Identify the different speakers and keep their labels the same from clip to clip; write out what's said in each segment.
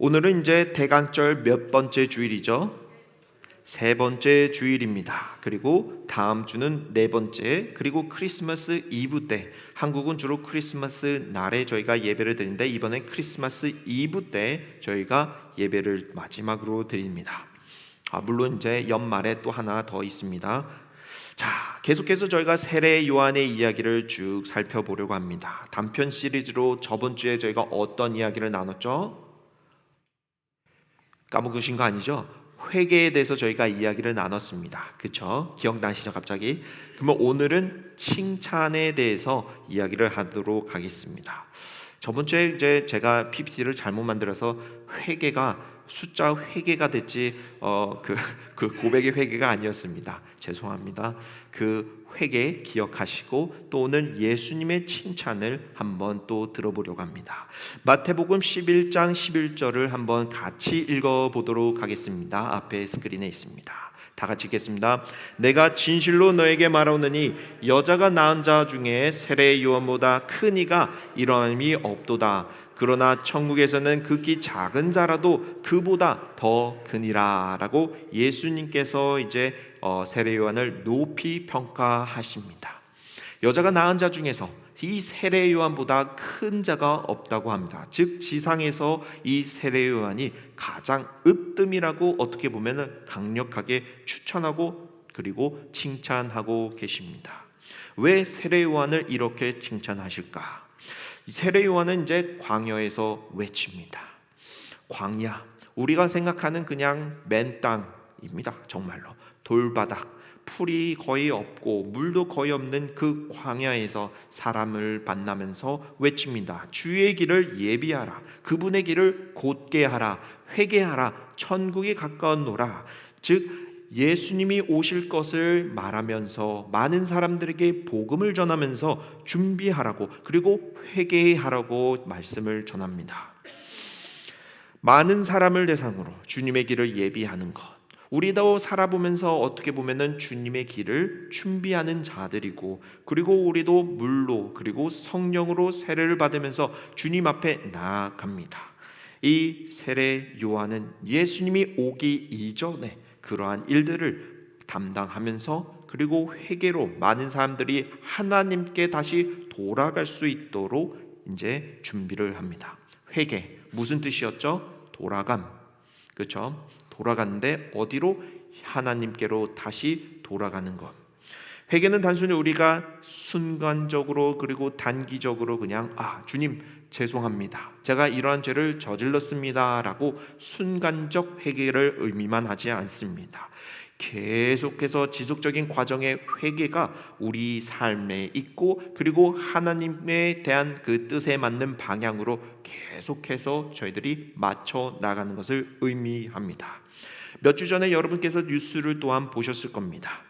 Speaker 1: 오늘은 이제 대강절 몇 번째 주일이죠? 세 번째 주일입니다. 그리고 다음 주는 네 번째, 그리고 크리스마스 이브 때 한국은 주로 크리스마스 날에 저희가 예배를 드리는데 이번엔 크리스마스 이브 때 저희가 예배를 마지막으로 드립니다. 아, 물론 이제 연말에 또 하나 더 있습니다. 자, 계속해서 저희가 세례 요한의 이야기를 쭉 살펴보려고 합니다. 단편 시리즈로 저번 주에 저희가 어떤 이야기를 나눴죠? 까먹으신 거 아니죠? 회개에 대해서 저희가 이야기를 나눴습니다. 그렇죠? 기억나시죠? 갑자기? 그러면 오늘은 칭찬에 대해서 이야기를 하도록 하겠습니다. 저번 주에 이제 제가 PPT를 잘못 만들어서 회개가 숫자 회개가 됐지 어그 그 고백의 회개가 아니었습니다. 죄송합니다. 그 회개 기억하시고 또 오늘 예수님의 칭찬을 한번 또 들어보려고 합니다. 마태복음 11장 11절을 한번 같이 읽어 보도록 하겠습니다. 앞에 스크린에 있습니다. 다 같이 읽겠습니다. 내가 진실로 너에게 말하오느니 여자가 낳은 자 중에 세례 요한보다 큰 이가 일어남이 없도다. 그러나 천국에서는 극히 작은 자라도 그보다 더 크니라라고 예수님께서 이제 어, 세례 요한을 높이 평가하십니다. 여자가 낳은 자 중에서 이 세례 요한보다 큰 자가 없다고 합니다. 즉 지상에서 이 세례 요한이 가장 으뜸이라고 어떻게 보면은 강력하게 추천하고 그리고 칭찬하고 계십니다. 왜 세례 요한을 이렇게 칭찬하실까? 세례 요한은 이제 광야에서 외칩니다. 광야 우리가 생각하는 그냥 맨 땅입니다. 정말로 돌바닥 풀이 거의 없고 물도 거의 없는 그 광야에서 사람을 만나면서 외칩니다. 주의 길을 예비하라. 그분의 길을 곧게 하라. 회개하라. 천국이 가까웠노라. 즉 예수님이 오실 것을 말하면서 많은 사람들에게 복음을 전하면서 준비하라고 그리고 회개하라고 말씀을 전합니다. 많은 사람을 대상으로 주님의 길을 예비하는 것. 우리도 살아보면서 어떻게 보면은 주님의 길을 준비하는 자들이고 그리고 우리도 물로 그리고 성령으로 세례를 받으면서 주님 앞에 나아갑니다. 이 세례 요한은 예수님이 오기 이전에 그러한 일들을 담당하면서 그리고 회개로 많은 사람들이 하나님께 다시 돌아갈 수 있도록 이제 준비를 합니다. 회개 무슨 뜻이었죠? 돌아감. 그렇죠? 돌아가는데 어디로 하나님께로 다시 돌아가는 것. 회개는 단순히 우리가 순간적으로 그리고 단기적으로 그냥 아 주님 죄송합니다. 제가 이러한 죄를 저질렀습니다라고 순간적 회개를 의미만 하지 않습니다. 계속해서 지속적인 과정의 회개가 우리 삶에 있고 그리고 하나님에 대한 그 뜻에 맞는 방향으로 계속해서 저희들이 맞춰 나가는 것을 의미합니다. 몇 주 전에 여러분께서 뉴스를 또한 보셨을 겁니다.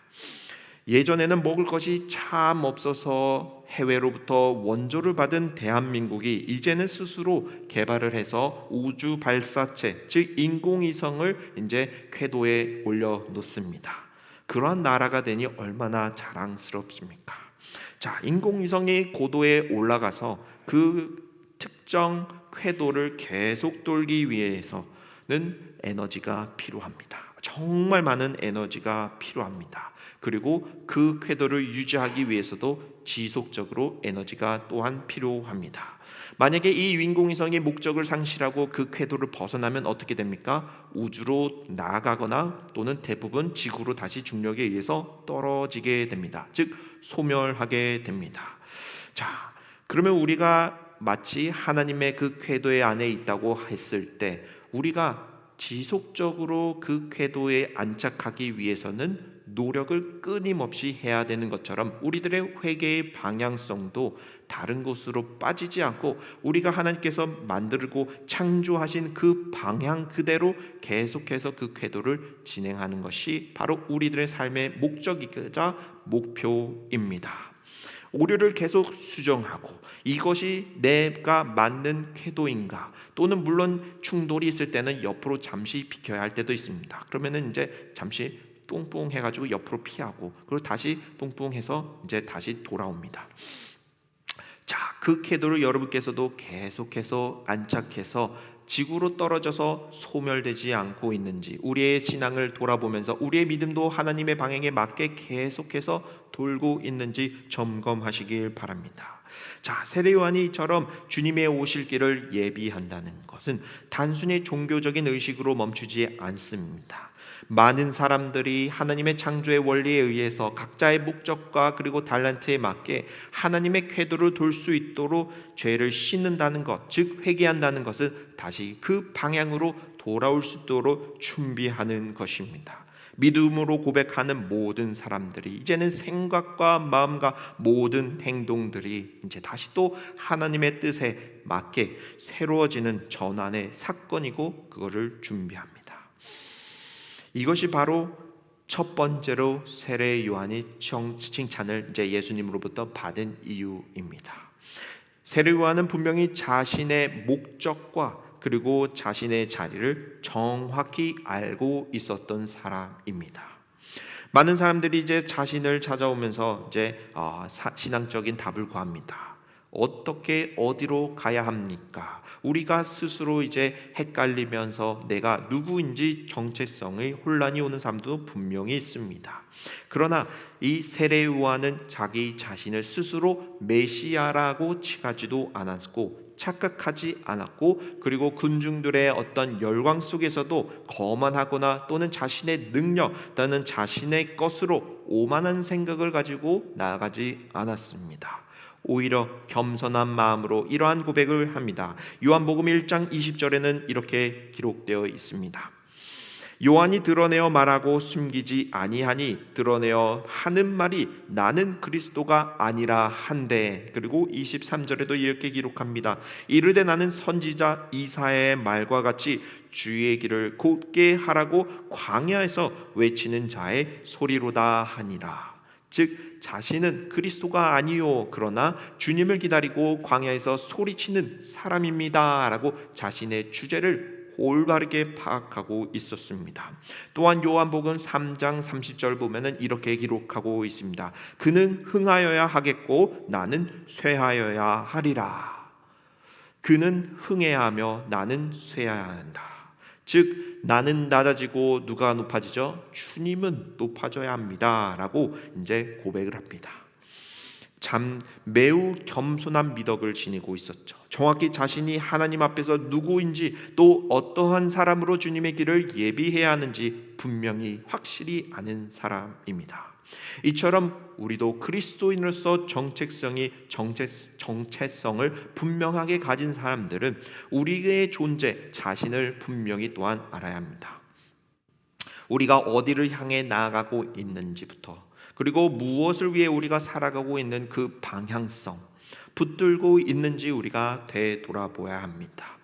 Speaker 1: 예전에는 먹을 것이 참 없어서 해외로부터 원조를 받은 대한민국이 이제는 스스로 개발을 해서 우주 발사체 즉 인공위성을 이제 궤도에 올려 놓습니다. 그러한 나라가 되니 얼마나 자랑스럽습니까? 자, 인공위성이 고도에 올라가서 그 특정 궤도를 계속 돌기 위해서는 에너지가 필요합니다. 정말 많은 에너지가 필요합니다. 그리고 그 궤도를 유지하기 위해서도 지속적으로 에너지가 또한 필요합니다. 만약에 이 인공위성이 목적을 상실하고 그 궤도를 벗어나면 어떻게 됩니까? 우주로 나아가거나 또는 대부분 지구로 다시 중력에 의해서 떨어지게 됩니다. 즉 소멸하게 됩니다. 자, 그러면 우리가 마치 하나님의 그 궤도의 안에 있다고 했을 때 우리가 지속적으로 그 궤도에 안착하기 위해서는 노력을 끊임없이 해야 되는 것처럼 우리들의 회개의 방향성도 다른 곳으로 빠지지 않고 우리가 하나님께서 만들고 창조하신 그 방향 그대로 계속해서 그 궤도를 진행하는 것이 바로 우리들의 삶의 목적이자 목표입니다. 오류를 계속 수정하고 이것이 내가 맞는 궤도인가 또는 물론 충돌이 있을 때는 옆으로 잠시 비켜야 할 때도 있습니다. 그러면은 이제 잠시 뿡뿡 해가지고 옆으로 피하고 그리고 다시 뿡뿡 해서 이제 다시 돌아옵니다. 자, 그 궤도를 여러분께서도 계속해서 안착해서 지구로 떨어져서 소멸되지 않고 있는지 우리의 신앙을 돌아보면서 우리의 믿음도 하나님의 방향에 맞게 계속해서 돌고 있는지 점검하시길 바랍니다. 자, 세례 요한이 이처럼 주님의 오실 길을 예비한다는 것은 단순히 종교적인 의식으로 멈추지 않습니다. 많은 사람들이 하나님의 창조의 원리에 의해서 각자의 목적과 그리고 달란트에 맞게 하나님의 궤도를 돌 수 있도록 죄를 씻는다는 것, 즉 회개한다는 것은 다시 그 방향으로 돌아올 수 있도록 준비하는 것입니다. 믿음으로 고백하는 모든 사람들이 이제는 생각과 마음과 모든 행동들이 이제 다시 또 하나님의 뜻에 맞게 새로워지는 전환의 사건이고 그거를 준비합니다. 이것이 바로 첫 번째로 세례 요한이 정- 칭찬을 이제 예수님으로부터 받은 이유입니다. 세례 요한은 분명히 자신의 목적과 그리고 자신의 자리를 정확히 알고 있었던 사람입니다. 많은 사람들이 이제 자신을 찾아오면서 이제 어, 사- 신앙적인 답을 구합니다. 어떻게 어디로 가야 합니까? 우리가 스스로 이제 헷갈리면서 내가 누구인지 정체성의 혼란이 오는 사람도 분명히 있습니다. 그러나 이 세례 요한은 자기 자신을 스스로 메시아라고 칭하지도 않았고 착각하지 않았고 그리고 군중들의 어떤 열광 속에서도 거만하거나 또는 자신의 능력 또는 자신의 것으로 오만한 생각을 가지고 나아가지 않았습니다. 오히려 겸손한 마음으로 이러한 고백을 합니다. 요한복음 1장 20절에는 이렇게 기록되어 있습니다. 요한이 드러내어 말하고 숨기지 아니하니 드러내어 하는 말이 나는 그리스도가 아니라 한데 그리고 23절에도 이렇게 기록합니다. 이르되 나는 선지자 이사의 말과 같이 주의 길을 곧게 하라고 광야에서 외치는 자의 소리로다 하니라. 즉 자신은 그리스도가 아니요 그러나 주님을 기다리고 광야에서 소리치는 사람입니다라고 자신의 주제를 올바르게 파악하고 있었습니다. 또한 요한복음 3장 30절 보면은 이렇게 기록하고 있습니다. 그는 흥하여야 하겠고 나는 쇠하여야 하리라. 그는 흥해야 하며 나는 쇠해야 한다. 즉 나는 낮아지고 누가 높아지죠? 주님은 높아져야 합니다라고 이제 고백을 합니다. 참 매우 겸손한 미덕을 지니고 있었죠. 정확히 자신이 하나님 앞에서 누구인지 또 어떠한 사람으로 주님의 길을 예비해야 하는지 분명히 확실히 아는 사람입니다. 이처럼 우리도 그리스도인으로서 정체성이 정체, 정체성을 분명하게 가진 사람들은 우리의 존재 자신을 분명히 또한 알아야 합니다. 우리가 어디를 향해 나아가고 있는지부터 그리고 무엇을 위해 우리가 살아가고 있는 그 방향성 붙들고 있는지 우리가 되돌아보아야 합니다.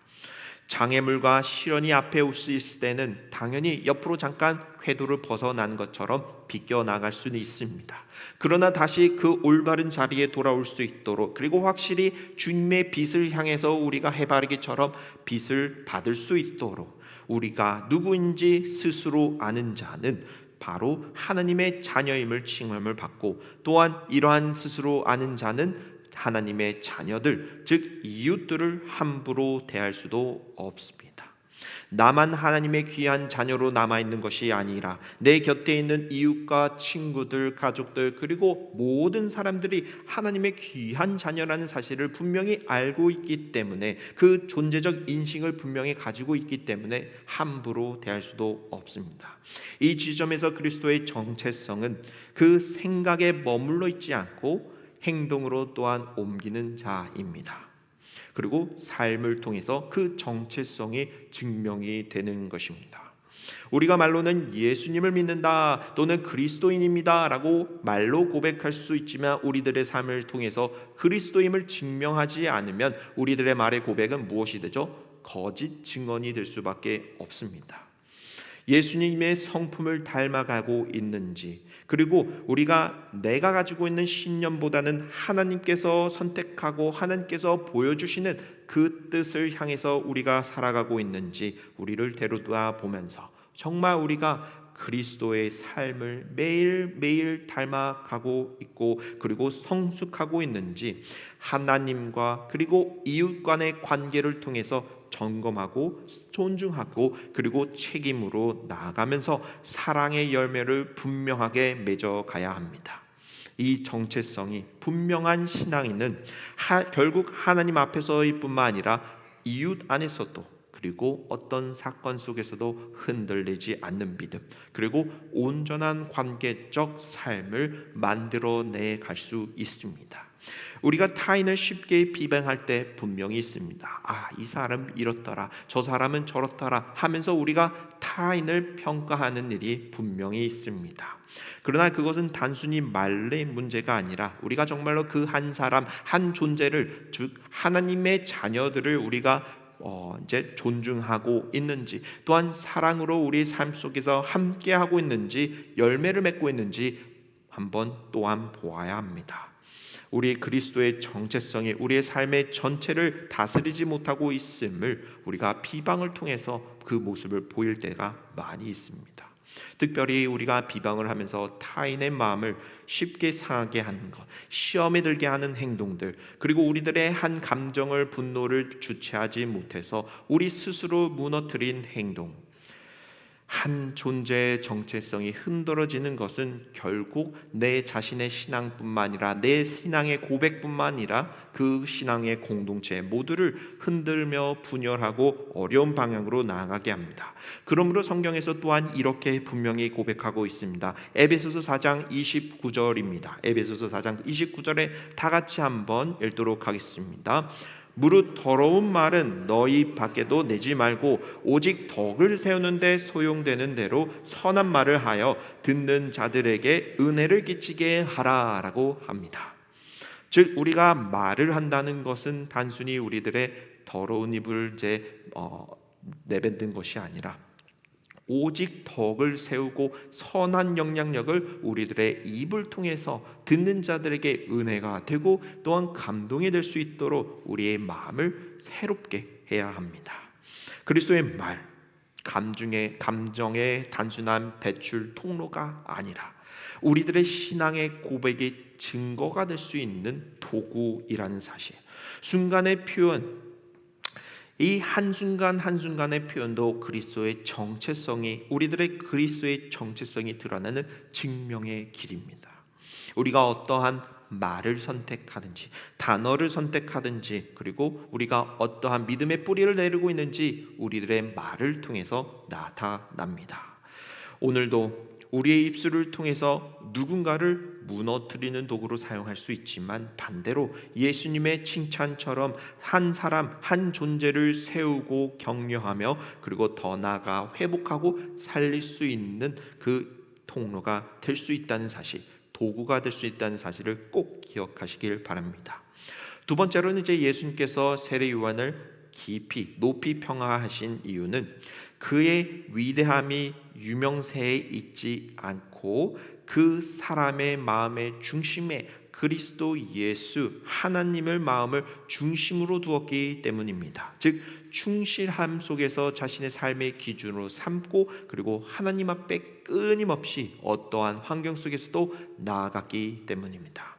Speaker 1: 장애물과 시련이 앞에 올 수 있을 때는 당연히 옆으로 잠깐 궤도를 벗어난 것처럼 비껴 나갈 수는 있습니다. 그러나 다시 그 올바른 자리에 돌아올 수 있도록 그리고 확실히 주님의 빛을 향해서 우리가 해바라기처럼 빛을 받을 수 있도록 우리가 누구인지 스스로 아는 자는 바로 하나님의 자녀임을 칭함을 받고 또한 이러한 스스로 아는 자는 하나님의 자녀들 즉 이웃들을 함부로 대할 수도 없습니다. 나만 하나님의 귀한 자녀로 남아 있는 것이 아니라 내 곁에 있는 이웃과 친구들, 가족들 그리고 모든 사람들이 하나님의 귀한 자녀라는 사실을 분명히 알고 있기 때문에 그 존재적 인식을 분명히 가지고 있기 때문에 함부로 대할 수도 없습니다. 이 지점에서 그리스도의 정체성은 그 생각에 머물러 있지 않고 행동으로 또한 옮기는 자입니다. 그리고 삶을 통해서 그 정체성이 증명이 되는 것입니다. 우리가 말로는 예수님을 믿는다 또는 그리스도인입니다라고 말로 고백할 수 있지만 우리들의 삶을 통해서 그리스도임을 증명하지 않으면 우리들의 말의 고백은 무엇이 되죠? 거짓 증언이 될 수밖에 없습니다. 예수님의 성품을 닮아가고 있는지 그리고 우리가 내가 가지고 있는 신념보다는 하나님께서 선택하고 하나님께서 보여주시는 그 뜻을 향해서 우리가 살아가고 있는지 우리를 데려다 보면서 정말 우리가 그리스도의 삶을 매일매일 닮아가고 있고 그리고 성숙하고 있는지 하나님과 그리고 이웃 간의 관계를 통해서 점검하고 존중하고 그리고 책임으로 나아가면서 사랑의 열매를 분명하게 맺어 가야 합니다. 이 정체성이 분명한 신앙인은 하, 결국 하나님 앞에서일 뿐만 아니라 이웃 안에서도 그리고 어떤 사건 속에서도 흔들리지 않는 믿음 그리고 온전한 관계적 삶을 만들어 내 갈 수 있습니다. 우리가 타인을 쉽게 비방할 때 분명히 있습니다. 아, 이 사람 이렇더라. 저 사람은 저렇더라 하면서 우리가 타인을 평가하는 일이 분명히 있습니다. 그러나 그것은 단순히 말의 문제가 아니라 우리가 정말로 그 한 사람 한 존재를 즉 하나님의 자녀들을 우리가 어, 이제 존중하고 있는지 또한 사랑으로 우리 삶 속에서 함께 하고 있는지 열매를 맺고 있는지 한번 또한 보아야 합니다. 우리 그리스도의 정체성이 우리의 삶의 전체를 다스리지 못하고 있음을 우리가 비방을 통해서 그 모습을 보일 때가 많이 있습니다. 특별히 우리가 비방을 하면서 타인의 마음을 쉽게 상하게 하는 것, 시험에 들게 하는 행동들, 그리고 우리들의 한 감정을 분노를 주체하지 못해서 우리 스스로 무너뜨린 행동, 한 존재의 정체성이 흔들어지는 것은 결국 내 자신의 신앙뿐만 아니라 내 신앙의 고백뿐만 아니라 그 신앙의 공동체 모두를 흔들며 분열하고 어려운 방향으로 나아가게 합니다. 그러므로 성경에서 또한 이렇게 분명히 고백하고 있습니다. 에베소서 4장 29절입니다. 에베소서 4장 29절에 다 같이 한번 읽도록 하겠습니다. 무릇 더러운 말은 너희 밖에도 내지 말고 오직 덕을 세우는데 소용되는 대로 선한 말을 하여 듣는 자들에게 은혜를 끼치게 하라라고 합니다. 즉 우리가 말을 한다는 것은 단순히 우리들의 더러운 입을 이제 어, 내뱉는 것이 아니라 오직 덕을 세우고 선한 영향력을 우리들의 입을 통해서 듣는 자들에게 은혜가 되고 또한 감동이 될 수 있도록 우리의 마음을 새롭게 해야 합니다. 그리스도의 말, 감중의 감정의 단순한 배출 통로가 아니라 우리들의 신앙의 고백의 증거가 될 수 있는 도구이라는 사실. 순간의 표현, 이 한순간 한순간의 표현도 그리스도의 정체성이 우리들의 그리스도의 정체성이 드러나는 증명의 길입니다. 우리가 어떠한 말을 선택하든지 단어를 선택하든지 그리고 우리가 어떠한 믿음의 뿌리를 내리고 있는지 우리들의 말을 통해서 나타납니다. 오늘도 우리의 입술을 통해서 누군가를 무너뜨리는 도구로 사용할 수 있지만 반대로 예수님의 칭찬처럼 한 사람 한 존재를 세우고 격려하며 그리고 더 나아가 회복하고 살릴 수 있는 그 통로가 될 수 있다는 사실, 도구가 될 수 있다는 사실을 꼭 기억하시길 바랍니다. 두 번째로는 이제 예수님께서 세례 요한을 깊이 높이 평가하신 이유는 그의 위대함이 유명세에 있지 않고 그 사람의 마음의 중심에 그리스도 예수 하나님을 마음을 중심으로 두었기 때문입니다. 즉 충실함 속에서 자신의 삶의 기준으로 삼고 그리고 하나님 앞에 끊임없이 어떠한 환경 속에서도 나아갔기 때문입니다.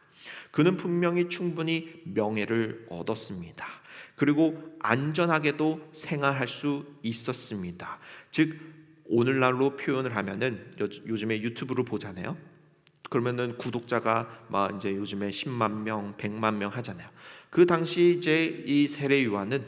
Speaker 1: 그는 분명히 충분히 명예를 얻었습니다. 그리고 안전하게도 생활할 수 있었습니다. 즉 오늘날로 표현을 하면은 요즘에 유튜브로 보잖아요. 그러면은 구독자가 막 이제 요즘에 10만 명, 100만 명 하잖아요. 그 당시 이제 이 세례 요한은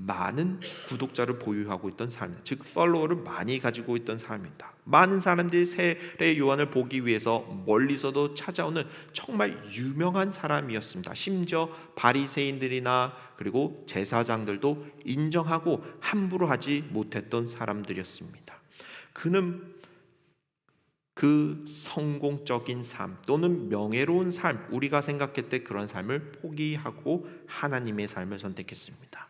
Speaker 1: 많은 구독자를 보유하고 있던 삶, 즉 팔로워를 많이 가지고 있던 삶입니다. 많은 사람들이 세례 요한을 보기 위해서 멀리서도 찾아오는 정말 유명한 사람이었습니다. 심지어 바리새인들이나 그리고 제사장들도 인정하고 함부로 하지 못했던 사람들이었습니다. 그는 그 성공적인 삶 또는 명예로운 삶, 우리가 생각했을 그런 삶을 포기하고 하나님의 삶을 선택했습니다.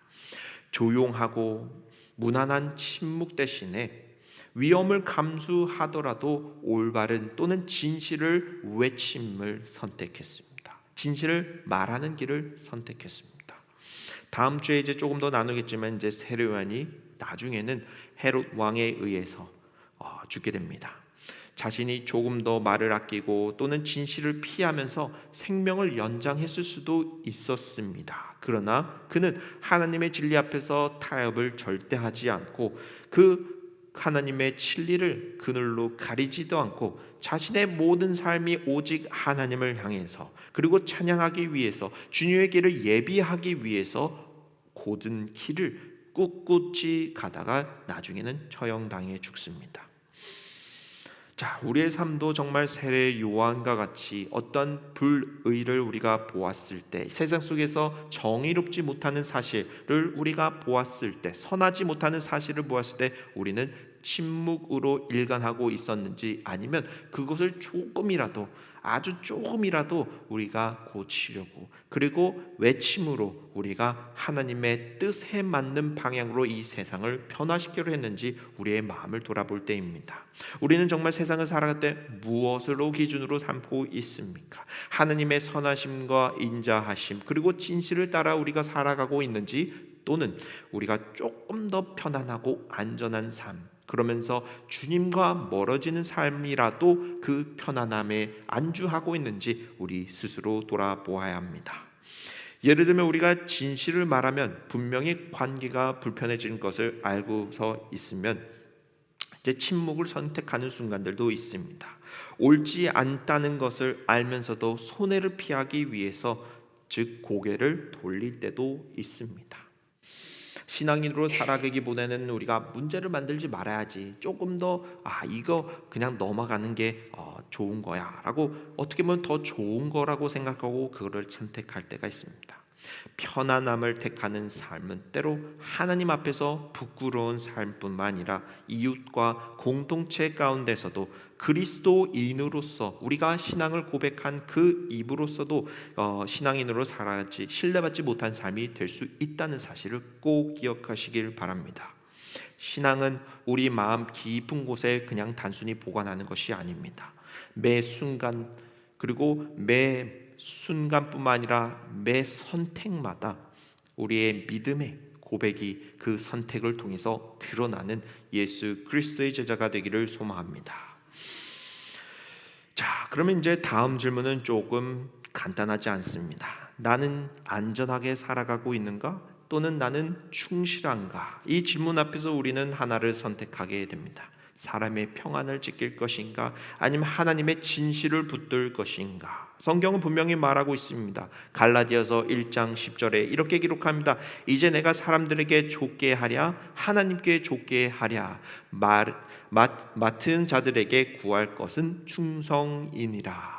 Speaker 1: 조용하고 무난한 침묵 대신에 위험을 감수하더라도 올바른 또는 진실을 외침을 선택했습니다. 진실을 말하는 길을 선택했습니다. 다음 주에 이제 조금 더 나누겠지만 이제 세례요한이 나중에는 헤롯 왕에 의해서 어, 죽게 됩니다. 자신이 조금 더 말을 아끼고 또는 진실을 피하면서 생명을 연장했을 수도 있었습니다. 그러나 그는 하나님의 진리 앞에서 타협을 절대 하지 않고 그 하나님의 진리를 그늘로 가리지도 않고 자신의 모든 삶이 오직 하나님을 향해서 그리고 찬양하기 위해서 주님의 길을 예비하기 위해서 고든 길을 꿋꿋이 가다가 나중에는 처형당해 죽습니다. 자, 우리의 삶도 정말 세례 요한과 같이 어떤 불의를 우리가 보았을 때 세상 속에서 정의롭지 못하는 사실을 우리가 보았을 때 선하지 못하는 사실을 보았을 때 우리는 침묵으로 일관하고 있었는지 아니면 그것을 조금이라도 아주 조금이라도 우리가 고치려고 그리고 외침으로 우리가 하나님의 뜻에 맞는 방향으로 이 세상을 변화시키려 했는지 우리의 마음을 돌아볼 때입니다. 우리는 정말 세상을 살아갈 때 무엇으로 기준으로 삼고 있습니까? 하나님의 선하심과 인자하심 그리고 진실을 따라 우리가 살아가고 있는지 또는 우리가 조금 더 편안하고 안전한 삶 그러면서 주님과 멀어지는 삶이라도 그 편안함에 안주하고 있는지 우리 스스로 돌아보아야 합니다. 예를 들면 우리가 진실을 말하면 분명히 관계가 불편해지는 것을 알고서 있으면 이제 침묵을 선택하는 순간들도 있습니다. 옳지 않다는 것을 알면서도 손해를 피하기 위해서 즉 고개를 돌릴 때도 있습니다. 신앙인으로 살아가기보다는 우리가 문제를 만들지 말아야지 조금 더 아 이거 그냥 넘어가는 게 어, 좋은 거야라고 어떻게 보면 더 좋은 거라고 생각하고 그거를 선택할 때가 있습니다. 편안함을 택하는 삶은 때로 하나님 앞에서 부끄러운 삶뿐만 아니라 이웃과 공동체 가운데서도 그리스도인으로서 우리가 신앙을 고백한 그 입으로서도 어, 신앙인으로 살아야지 신뢰받지 못한 삶이 될 수 있다는 사실을 꼭 기억하시길 바랍니다. 신앙은 우리 마음 깊은 곳에 그냥 단순히 보관하는 것이 아닙니다. 매 순간 그리고 매 순간뿐만 아니라 매 선택마다 우리의 믿음의 고백이 그 선택을 통해서 드러나는 예수 그리스도의 제자가 되기를 소망합니다. 자, 그러면 이제 다음 질문은 조금 간단하지 않습니다. 나는 안전하게 살아가고 있는가? 또는 나는 충실한가? 이 질문 앞에서 우리는 하나를 선택하게 됩니다. 사람의 평안을 지킬 것인가? 아니면 하나님의 진실을 붙들 것인가? 성경은 분명히 말하고 있습니다. 갈라디아서 1장 10절에 이렇게 기록합니다. 이제 내가 사람들에게 좁게 하랴 하나님께 좁게 하랴 말 맡, 맡은 자들에게 구할 것은 충성이니라.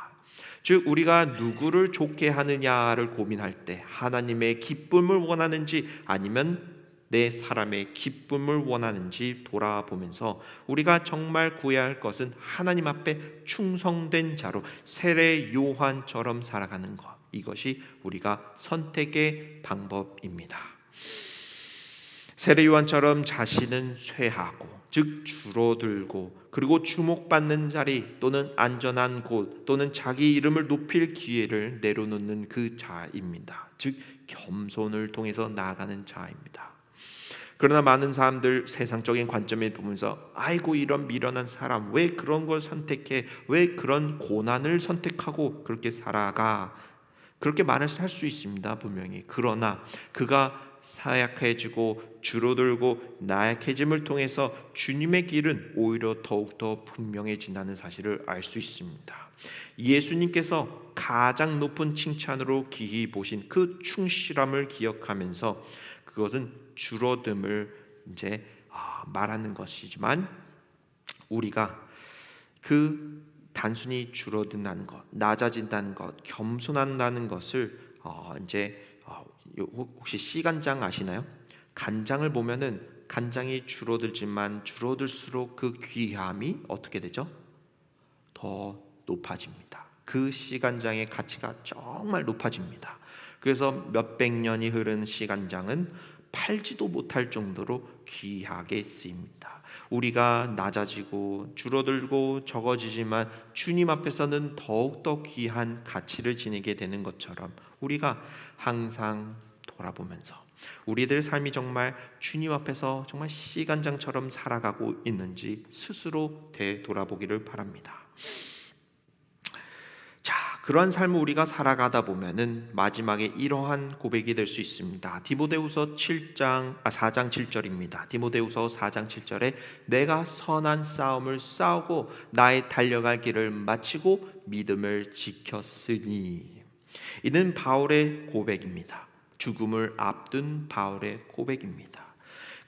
Speaker 1: 즉 우리가 누구를 좋게 하느냐를 고민할 때 하나님의 기쁨을 원하는지 아니면 내 사람의 기쁨을 원하는지 돌아보면서 우리가 정말 구해야 할 것은 하나님 앞에 충성된 자로 세례 요한처럼 살아가는 것. 이것이 우리가 선택의 방법입니다. 세례 요한처럼 자신은 쇠하고 즉 줄어들고 그리고 주목받는 자리 또는 안전한 곳 또는 자기 이름을 높일 기회를 내려놓는 그 자입니다. 즉 겸손을 통해서 나아가는 자입니다. 그러나 많은 사람들 세상적인 관점에 보면서 아이고 이런 미련한 사람 왜 그런 걸 선택해? 왜 그런 고난을 선택하고 그렇게 살아가? 그렇게 말을 할 수 있습니다 분명히. 그러나 그가 사약해지고 줄어들고 나약해짐을 통해서 주님의 길은 오히려 더욱더 분명해진다는 사실을 알 수 있습니다. 예수님께서 가장 높은 칭찬으로 기히 보신 그 충실함을 기억하면서 그것은 줄어듦을 이제 아, 말하는 것이지만 우리가 그 단순히 줄어든다는 것, 낮아진다는 것, 겸손한다는 것을 어 이제 어 혹시 씨간장 아시나요? 간장을 보면은 간장이 줄어들지만 줄어들수록 그 귀함이 어떻게 되죠? 더 높아집니다. 그 씨간장의 가치가 정말 높아집니다. 그래서 몇백 년이 흐른 씨간장은 팔지도 못할 정도로 귀하게 쓰입니다. 우리가 낮아지고 줄어들고 적어지지만 주님 앞에서는 더욱더 귀한 가치를 지니게 되는 것처럼 우리가 항상 돌아보면서 우리들 삶이 정말 주님 앞에서 정말 시간장처럼 살아가고 있는지 스스로 되돌아보기를 바랍니다. 자, 그러한 삶을 우리가 살아가다 보면은 마지막에 이러한 고백이 될 수 있습니다. 디모데후서 7장 아 4장 7절입니다. 디모데후서 4장 7절에 내가 선한 싸움을 싸우고 나의 달려갈 길을 마치고 믿음을 지켰으니 이는 바울의 고백입니다. 죽음을 앞둔 바울의 고백입니다.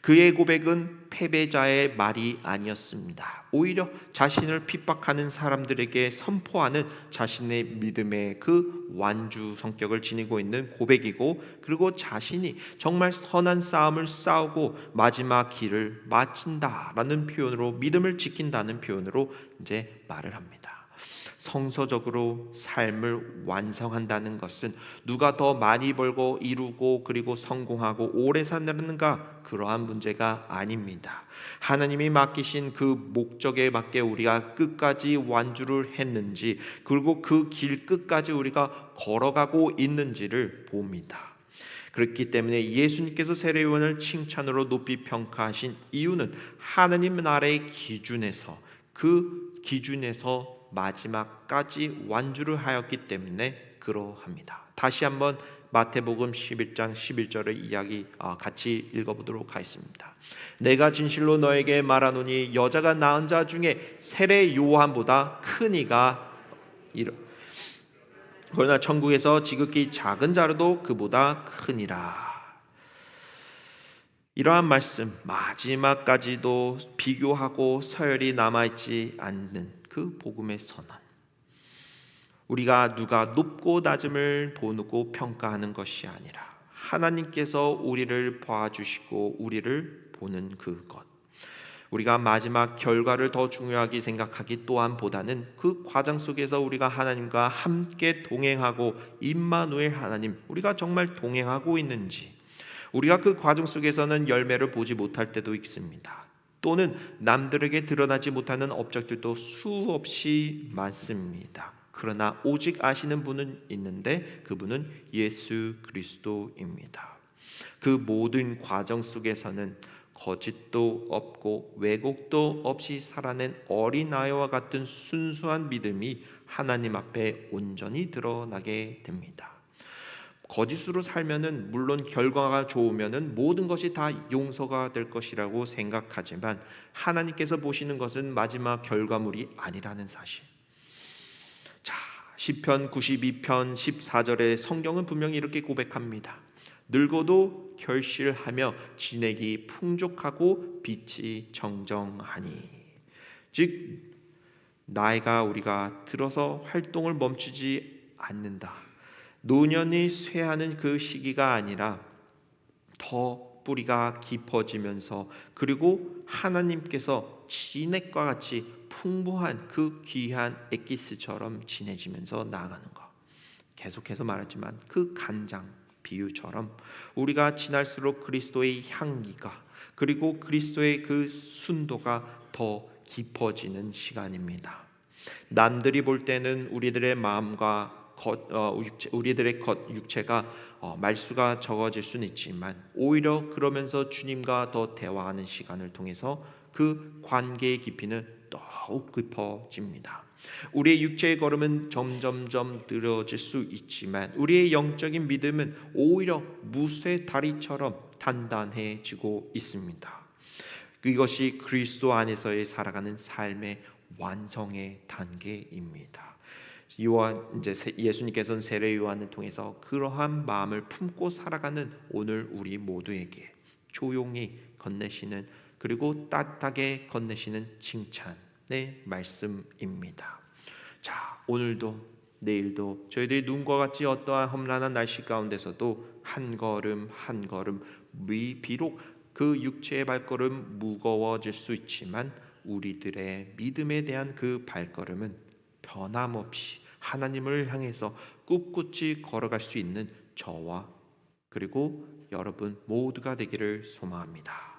Speaker 1: 그의 고백은 패배자의 말이 아니었습니다. 오히려 자신을 핍박하는 사람들에게 선포하는 자신의 믿음의 그 완주 성격을 지니고 있는 고백이고 그리고 자신이 정말 선한 싸움을 싸우고 마지막 길을 마친다라는 표현으로 믿음을 지킨다는 표현으로 이제 말을 합니다. 성서적으로 삶을 완성한다는 것은 누가 더 많이 벌고 이루고 그리고 성공하고 오래 사는가 그러한 문제가 아닙니다. 하나님이 맡기신 그 목적에 맞게 우리가 끝까지 완주를 했는지 그리고 그 길 끝까지 우리가 걸어가고 있는지를 봅니다. 그렇기 때문에 예수님께서 세례요한을 칭찬으로 높이 평가하신 이유는 하나님 나라의 기준에서 그 기준에서 마지막까지 완주를 하였기 때문에 그러합니다. 다시 한번 마태복음 11장 11절의 이야기 어, 같이 읽어보도록 하겠습니다. 내가 진실로 너에게 말하노니 여자가 낳은 자 중에 세례 요한보다 큰 이가 이르 그러나 천국에서 지극히 작은 자로도 그보다 크니라. 이러한 말씀 마지막까지도 비교하고 서열이 남아 있지 않는 그 복음의 선언. 우리가 누가 높고 낮음을 보고 평가하는 것이 아니라 하나님께서 우리를 봐주시고 우리를 보는 그것. 우리가 마지막 결과를 더 중요하게 생각하기 또한보다는 그 과정 속에서 우리가 하나님과 함께 동행하고 임마누엘 하나님, 우리가 정말 동행하고 있는지, 우리가 그 과정 속에서는 열매를 보지 못할 때도 있습니다. 또는 남들에게 드러나지 못하는 업적들도 수없이 많습니다. 그러나 오직 아시는 분은 있는데 그분은 예수 그리스도입니다. 그 모든 과정 속에서는 거짓도 없고 왜곡도 없이 살아낸 어린아이와 같은 순수한 믿음이 하나님 앞에 온전히 드러나게 됩니다. 거짓으로 살면은 물론 결과가 좋으면은 모든 것이 다 용서가 될 것이라고 생각하지만 하나님께서 보시는 것은 마지막 결과물이 아니라는 사실. 자, 시편 92편 14절에 성경은 분명히 이렇게 고백합니다. 늙어도 결실하며 진액이 풍족하고 빛이 정정하니 즉 나이가 우리가 들어서 활동을 멈추지 않는다. 노년이 쇠하는 그 시기가 아니라 더 뿌리가 깊어지면서 그리고 하나님께서 진액과 같이 풍부한 그 귀한 엑기스처럼 진해지면서 나아가는 것. 계속해서 말하지만 그 간장 비유처럼 우리가 지날수록 그리스도의 향기가 그리고 그리스도의 그 순도가 더 깊어지는 시간입니다. 남들이 볼 때는 우리들의 마음과 겉, 어, 우리들의 겉 육체가 어, 말수가 적어질 수는 있지만 오히려 그러면서 주님과 더 대화하는 시간을 통해서 그 관계의 깊이는 더욱 깊어집니다. 우리의 육체의 걸음은 점점점 늘어질 수 있지만 우리의 영적인 믿음은 오히려 무쇠 다리처럼 단단해지고 있습니다. 이것이 그리스도 안에서의 살아가는 삶의 완성의 단계입니다. 요한 이제 예수님께서는 세례 요한을 통해서 그러한 마음을 품고 살아가는 오늘 우리 모두에게 조용히 건네시는 그리고 따뜻하게 건네시는 칭찬의 말씀입니다. 자, 오늘도 내일도 저희들이 눈과 같이 어떠한 험난한 날씨 가운데서도 한 걸음 한 걸음 비록 그 육체의 발걸음 무거워질 수 있지만 우리들의 믿음에 대한 그 발걸음은 변함없이 하나님을 향해서 꿋꿋이 걸어갈 수 있는 저와 그리고 여러분 모두가 되기를 소망합니다.